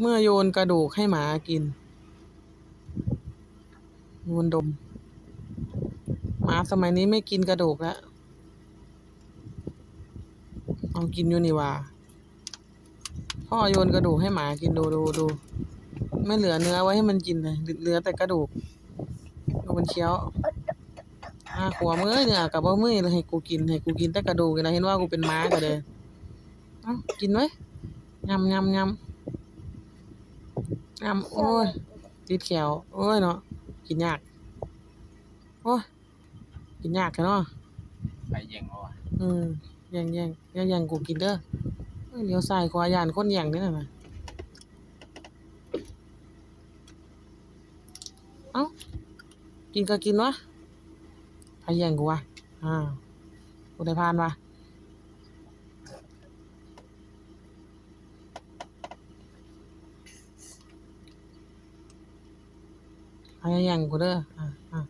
เมื่อโยนกระดูกให้หมากินโยนดม หมาสมัยนี้ไม่กินกระดูกแล้วเอากินอยู่นี่ว่าพ่อโยนกระดูกให้หมากินดูดูดูไม่เหลือเนื้อไว้ให้มันกินเลยเหลือแต่กระดูกดูมันเคี้ยวอาขวมือเนี่ยกับว่ามือเลยให้กูกินให้กูกินแต่กระดูกนะเห็นว่ากูเป็นม้าก็เลยเอ้ากินไว้ยำยำยำ ยำโอ้ยติดแขวโอ้ยเนาะกินยากโอ้ยกินยากกันเนาะไปแย่งเอาอะอืมแย่งแย่งอย่าแย่งกูกินเด้อเอ้ยเลี้ยวซ้ายขวาย่านคนแย่งนี่น่ะนะเอ้ากินก็กินวะใครแย่งกูวะอ้าวกูได้พานวะ ใครแย่งกูเด้ออะอะ